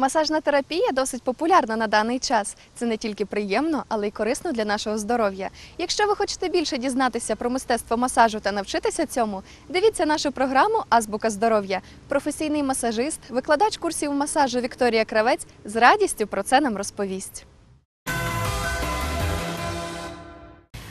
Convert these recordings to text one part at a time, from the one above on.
Масажна терапія досить популярна на даний час. Це не тільки приємно, але й корисно для нашого здоров'я. Якщо ви хочете більше дізнатися про мистецтво масажу та навчитися цьому, дивіться нашу програму Азбука здоров'я. Професійний масажист, викладач курсів масажу Вікторія Кравець з радістю про це нам розповість.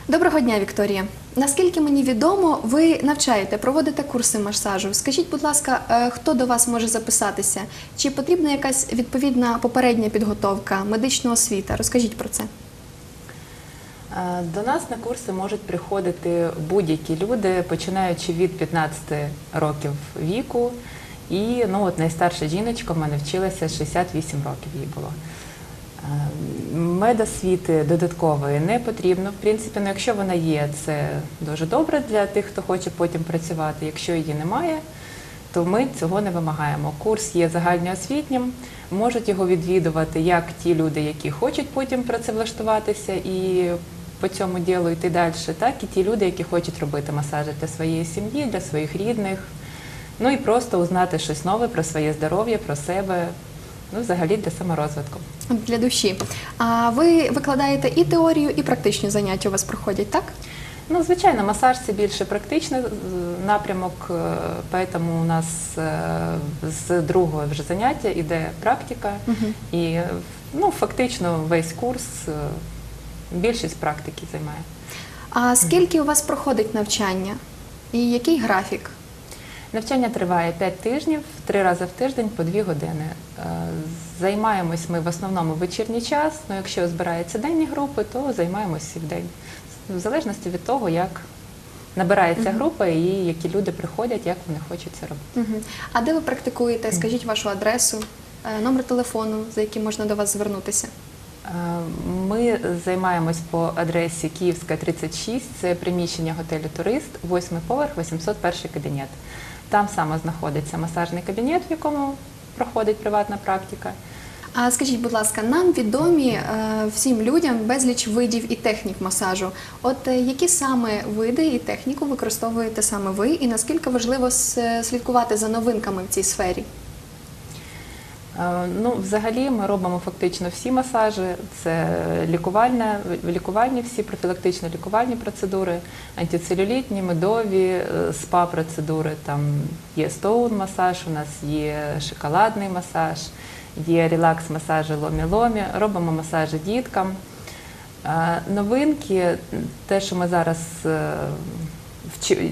Доброго дня, Вікторія. Наскільки мені відомо, ви навчаєте, проводите курси масажу. Скажіть, будь ласка, е, хто до вас може записатися? Чи потрібна якась відповідна попередня підготовка, медична освіта? Розкажіть про це. Е, До нас на курси можуть приходити будь-які люди, починаючи від 15 років віку. І ну, от найстарша жіночка в мене вчилася 68 років їй було. Е, Медосвіти додаткової не потрібно. В принципі, ну, якщо вона є, це дуже добре для тих, хто хоче потім працювати. Якщо її немає, то ми цього не вимагаємо. Курс є загальноосвітнім, можуть його відвідувати як ті люди, які хочуть потім працевлаштуватися і по цьому ділу йти далі, так і ті люди, які хочуть робити масажі для своєї сім'ї, для своїх рідних. Ну і просто узнати щось нове про своє здоров'я, про себе, ну взагалі для саморозвитку. Для душі. А ви викладаєте і теорію, і практичні заняття у вас проходять, так? Ну, звичайно, масаж це більше практичний напрямок, е, тому у нас е, з другого вже заняття іде практика, Мгм. і е, ну, фактично весь курс більшість практики займає. А скільки у вас проходить навчання? І який графік? Навчання триває 5 тижнів, три рази в тиждень по 2 години. Е, Займаємось ми в основному вечірній час. Ну, якщо збираються денні групи, то займаємось і в день. В залежності від того, як набирається група і які люди приходять, як вони хочуть це робити. А де ви практикуєте? Скажіть вашу адресу, е, номер телефону, за яким можна до вас звернутися. Е, Ми займаємось по адресі Київська 36, це приміщення готелю Турист, 8 поверх, 801 кабінет. Там саме знаходиться масажний кабінет, в якому проходить приватна практика. А скажіть, будь ласка, нам відомі е, всім людям безліч видів і технік масажу. От е, які саме види і техніку використовуєте саме ви, і наскільки важливо слідкувати за новинками в цій сфері? Е, Ну, взагалі, ми робимо фактично всі масажі. Це лікувальне, лікувальні всі профілактично лікувальні процедури, антицелюлітні, медові, е, спа-процедури. Там є стоун-масаж, у нас є шоколадний масаж, є релакс-масажі ломі-ломі. Робимо масажі діткам. Е, Новинки, те, що ми зараз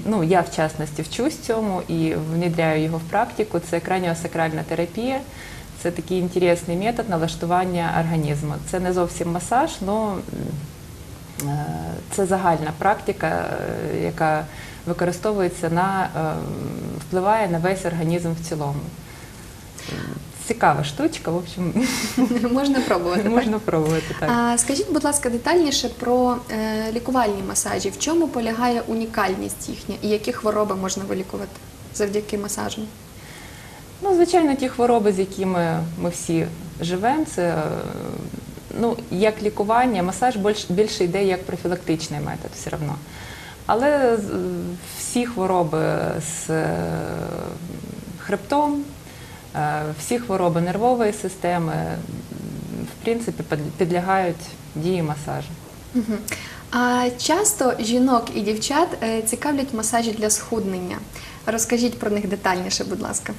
ну, я в частності вчусь цьому і внедряю його в практику. Це краніосакральна терапія. Це такий інтересний метод налаштування організму. Це не зовсім масаж, але це загальна практика, е, яка використовується на е, впливає на весь організм в цілому. Цікава штучка, в общем, Можна пробувати. так? можна пробувати так. А скажіть, будь ласка, детальніше про е, лікувальні масажі. В чому полягає унікальність їхня і які хвороби можна вилікувати завдяки масажу? Ну, звичайно, ті хвороби, з якими ми всі живемо, це е, ну, як лікування, масаж більш, більше йде як профілактичний метод все одно. Але всі хвороби з е, хребтом, е, всі хвороби нервової системи, в принципі, підлягають дії масажу. А часто жінок і дівчат е, цікавлять масажі для схуднення. Розкажіть про них детальніше, будь ласка.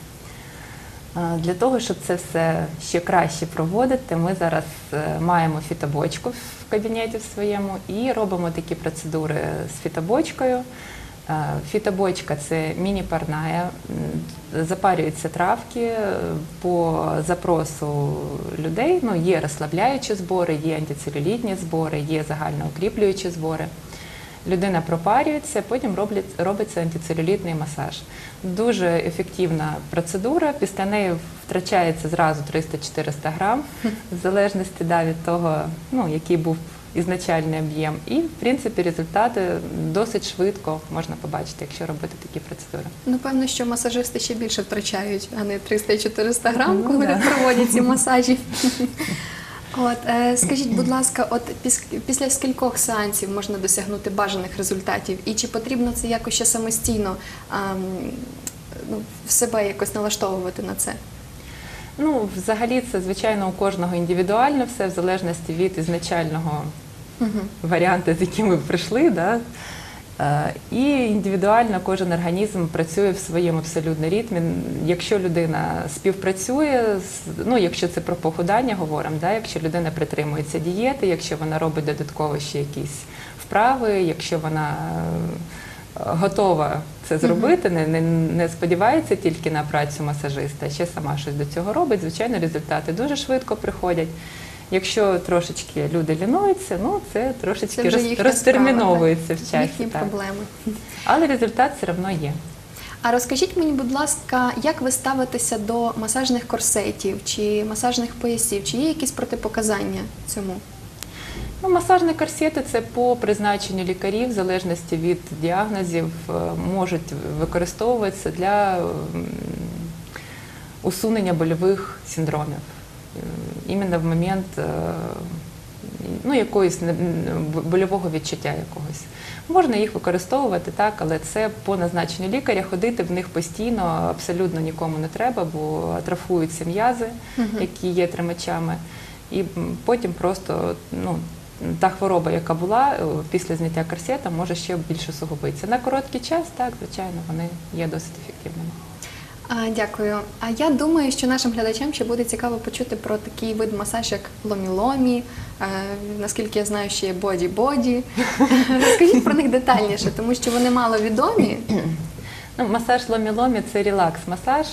А, Для того, щоб це все ще краще проводити, ми зараз е, маємо фітобочку в кабінеті в своєму і робимо такі процедури з фітобочкою. Е, Фітобочка це міні-парная, запарюються травки е, по запросу людей. Ну, є розслабляючі збори, є антицелюлітні збори, є загальноукріплюючі збори. Людина пропарюється, потім роблять, робиться антицелюлітний масаж. Дуже ефективна процедура. Після неї втрачається зразу 300-400 грам, в залежності да, від того, ну, який був ізначальний об'єм. І, в принципі, результати досить швидко можна побачити, якщо робити такі процедури. Напевно, що масажисти ще більше втрачають, а не 300-400 грам, Ну, коли да. проводять ці масажі. От, е, скажіть, будь ласка, от піс- після скількох сеансів можна досягнути бажаних результатів? І чи потрібно це якось ще самостійно ам, ну, в себе якось налаштовувати на це? Ну, взагалі, це звичайно у кожного індивідуально, все в залежності від ізначального варіанту, з яким ми прийшли. Да? Е, І індивідуально кожен організм працює в своєму абсолютно ритмі. Якщо людина співпрацює, ну якщо це про похудання говоримо, да? якщо людина притримується дієти, якщо вона робить додатково ще якісь вправи, якщо вона е, готова це зробити, не, не, не сподівається тільки на працю масажиста, ще сама щось до цього робить, звичайно, результати дуже швидко приходять. Якщо трошечки люди лінуються, ну це трошечки Це роз- розтерміновується в часі. Їхні так. проблеми. Але результат все одно є. А розкажіть мені, будь ласка, як ви ставитеся до масажних корсетів чи масажних поясів? Чи є якісь протипоказання цьому? Ну, масажні корсети це по призначенню лікарів, в залежності від діагнозів, е, можуть використовуватися для усунення больових синдромів. Е, Іменно в момент е, ну, якоїсь больового відчуття якогось. Можна їх використовувати так, але це по назначенню лікаря. Ходити в них постійно абсолютно нікому не треба, бо атрофуються м'язи, які є тримачами. І потім просто ну, та хвороба, яка була е, після зняття корсета, може ще більше сугубитися. На короткий час, так, звичайно, вони є досить ефективними. А, дякую. А я думаю, що нашим глядачам ще буде цікаво почути про такий вид масаж, як ломі-ломі. Е, наскільки я знаю, ще є боді-боді. Розкажіть про них детальніше, тому що вони мало відомі. Ну, масаж ломі-ломі це релакс-масаж,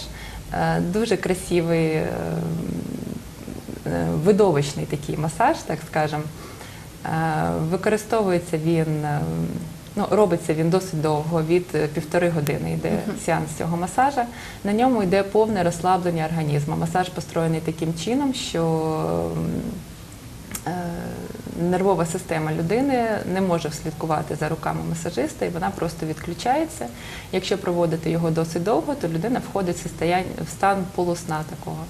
е, дуже красивий, е, видовищний такий масаж, так скажемо. Е, Використовується він, ну, робиться він досить довго, від е, півтори години йде сеанс цього масажа. На ньому йде повне розслаблення організму. Масаж построєний таким чином, що е, нервова система людини не може слідкувати за руками масажиста, і вона просто відключається. Якщо проводити його досить довго, то людина входить в в стан полусна такого.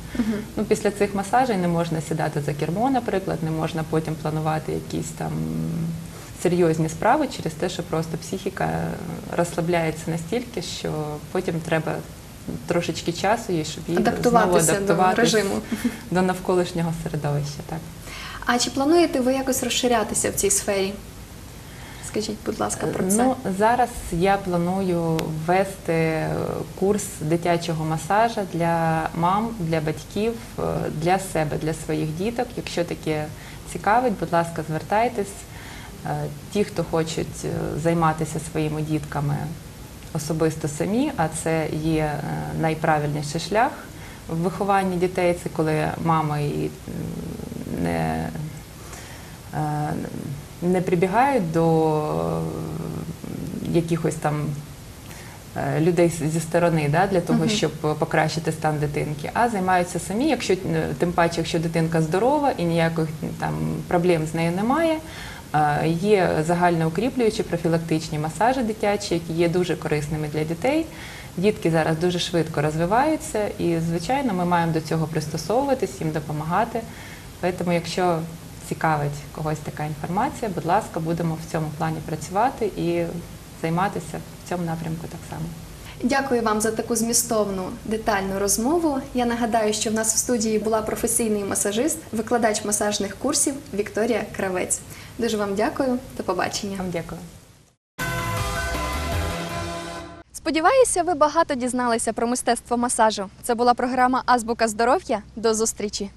Ну, після цих масажей не можна сідати за кермо, наприклад, не можна потім планувати якісь там серйозні справи через те, що просто психіка розслабляється настільки, що потім треба трошечки часу їй, щоб їй знову Адаптуватися до режиму. до навколишнього середовища. Так. А чи плануєте ви якось розширятися в цій сфері? Скажіть, будь ласка, про це. Ну, зараз я планую ввести е, курс дитячого масажа для мам, для батьків, е, для себе, для своїх діток. Якщо таке цікавить, будь ласка, звертайтесь. Е, Ті, хто хочуть е, займатися своїми дітками особисто самі, а це є е, найправильніший шлях в вихованні дітей, це коли мама і не не прибігають до якихось там людей зі сторони да, для того, Мгм. щоб покращити стан дитинки, а займаються самі, якщо тим паче, якщо дитинка здорова і ніяких там проблем з нею немає. Є загальноукріплюючі профілактичні масажі дитячі, які є дуже корисними для дітей. Дітки зараз дуже швидко розвиваються, і звичайно, ми маємо до цього пристосовуватись, їм допомагати. Тому, якщо цікавить когось така інформація, будь ласка, будемо в цьому плані працювати і займатися в цьому напрямку так само. Дякую вам за таку змістовну детальну розмову. Я нагадаю, що в нас в студії була професійний масажист, викладач масажних курсів Вікторія Кравець. Дуже вам дякую. До побачення. Вам дякую. Сподіваюся, ви багато дізналися про мистецтво масажу. Це була програма Азбука здоров'я. До зустрічі.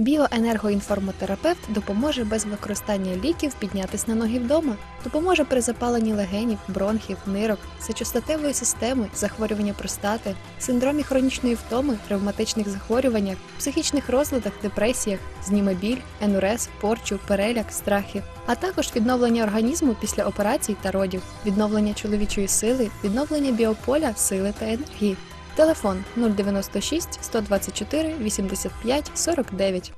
Біоенергоінформотерапевт допоможе без використання ліків піднятись на ноги вдома, допоможе при запаленні легенів, бронхів, нирок, сечостатевої системи, захворювання простати, синдромі хронічної втоми, ревматичних захворюваннях, психічних розладах, депресіях, зніме біль, енурез, порчу, переляк, страхи, а також відновлення організму після операцій та родів, відновлення чоловічої сили, відновлення біополя, сили та енергії. Телефон 096 124 85 49.